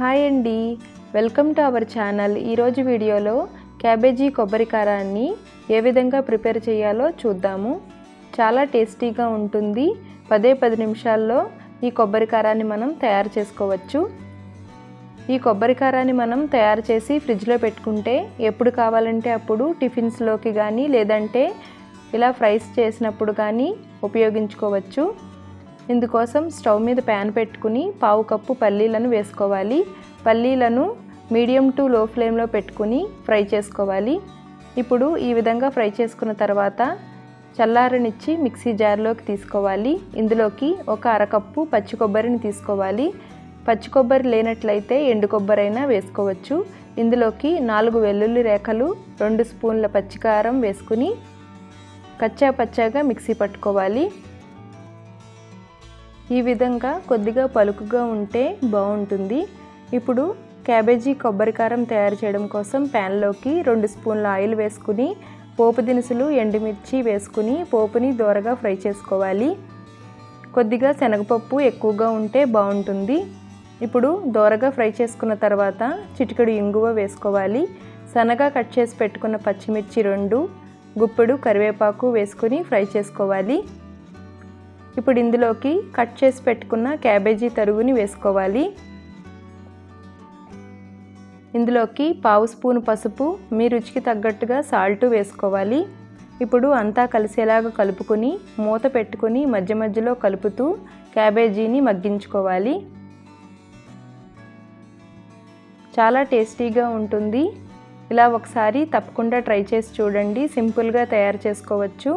Hi అండి. Welcome to our channel. ఈరోజు వీడియోలో క్యాబేజీ కొబ్బరి కారాన్ని ఏ విధంగా ప్రిపేర్ చేయాలో చూద్దాము. చాలా టేస్టీగా ఉంటుంది. పదే పది నిమిషాల్లో ఈ కొబ్బరి కారాన్ని మనం తయారు చేసుకోవచ్చు. ఈ కొబ్బరి కారాన్ని మనం తయారు చేసి ఫ్రిడ్జ్లో పెట్టుకుంటే ఎప్పుడు కావాలంటే అప్పుడు టిఫిన్స్లోకి కానీ లేదంటే ఇలా ఫ్రైస్ చేసినప్పుడు కానీ ఉపయోగించుకోవచ్చు. ఇందుకోసం స్టవ్ మీద ప్యాన్ పెట్టుకుని పావు కప్పు పల్లీలను వేసుకోవాలి. పల్లీలను మీడియం టు లో ఫ్లేమ్లో పెట్టుకుని ఫ్రై చేసుకోవాలి. ఇప్పుడు ఈ విధంగా ఫ్రై చేసుకున్న తర్వాత చల్లారనిచ్చి మిక్సీ జార్లోకి తీసుకోవాలి. ఇందులోకి ఒక అరకప్పు పచ్చి కొబ్బరిని తీసుకోవాలి. పచ్చి కొబ్బరి లేనట్లయితే ఎండు కొబ్బరి అయినా వేసుకోవచ్చు. ఇందులోకి నాలుగు వెల్లుల్లి రేఖలు రెండు స్పూన్ల పచ్చికారం వేసుకుని కచ్చా పచ్చాగా మిక్సీ పట్టుకోవాలి. ఈ విధంగా కొద్దిగా పలుకుగా ఉంటే బాగుంటుంది. ఇప్పుడు క్యాబేజీ కొబ్బరి కారం తయారు చేయడం కోసం ప్యాన్లోకి రెండు స్పూన్ల ఆయిల్ వేసుకుని పోపు దినుసులు ఎండుమిర్చి వేసుకుని పోపుని దోరగా ఫ్రై చేసుకోవాలి. కొద్దిగా శనగపప్పు ఎక్కువగా ఉంటే బాగుంటుంది. ఇప్పుడు దోరగా ఫ్రై చేసుకున్న తర్వాత చిటికెడు ఇంగువ వేసుకోవాలి. సన్నగా కట్ చేసి పెట్టుకున్న పచ్చిమిర్చి రెండు గుప్పెడు కరివేపాకు వేసుకుని ఫ్రై చేసుకోవాలి. ఇప్పుడు ఇందులోకి కట్ చేసి పెట్టుకున్న క్యాబేజీ తరుగుని వేసుకోవాలి. ఇందులోకి పావు స్పూన్ పసుపు మీ రుచికి తగ్గట్టుగా సాల్ట్ వేసుకోవాలి. ఇప్పుడు అంతా కలిసేలాగా కలుపుకొని మూత పెట్టుకుని మధ్య మధ్యలో కలుపుతూ క్యాబేజీని మగ్గించుకోవాలి. చాలా టేస్టీగా ఉంటుంది. ఇలా ఒకసారి తప్పకుండా ట్రై చేసి చూడండి. సింపుల్గా తయారు చేసుకోవచ్చు.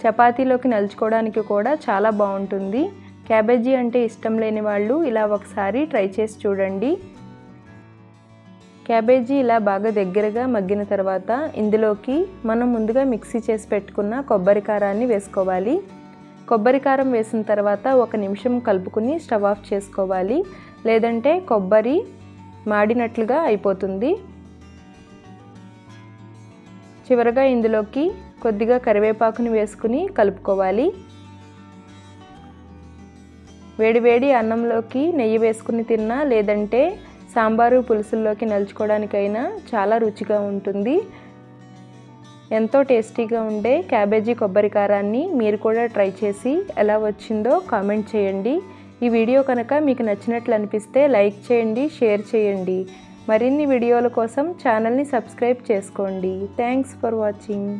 చపాతీలోకి నలుచుకోవడానికి కూడా చాలా బాగుంటుంది. క్యాబేజీ అంటే ఇష్టం లేని వాళ్ళు ఇలా ఒకసారి ట్రై చేసి చూడండి. క్యాబేజీ ఇలా బాగా దగ్గరగా మగ్గిన తర్వాత ఇందులోకి మనం ముందుగా మిక్సీ చేసి పెట్టుకున్న కొబ్బరి కారాన్ని వేసుకోవాలి. కొబ్బరి కారం వేసిన తర్వాత ఒక నిమిషం కలుపుకుని స్టవ్ ఆఫ్ చేసుకోవాలి. లేదంటే కొబ్బరి మాడినట్లుగా అయిపోతుంది. చివరగా ఇందులోకి కొద్దిగా కరివేపాకుని వేసుకుని కలుపుకోవాలి. వేడివేడి అన్నంలోకి నెయ్యి వేసుకుని తిన్నా లేదంటే సాంబారు పులుసుల్లోకి నలుచుకోవడానికైనా చాలా రుచిగా ఉంటుంది. ఎంతో టేస్టీగా ఉండే క్యాబేజీ కొబ్బరి కారాన్ని మీరు కూడా ట్రై చేసి ఎలా వచ్చిందో కామెంట్ చేయండి. ఈ వీడియో కనుక మీకు నచ్చినట్లు అనిపిస్తే లైక్ చేయండి షేర్ చేయండి. మరిన్ని వీడియోల కోసం ఛానల్ని సబ్స్క్రైబ్ చేసుకోండి. Thanks for watching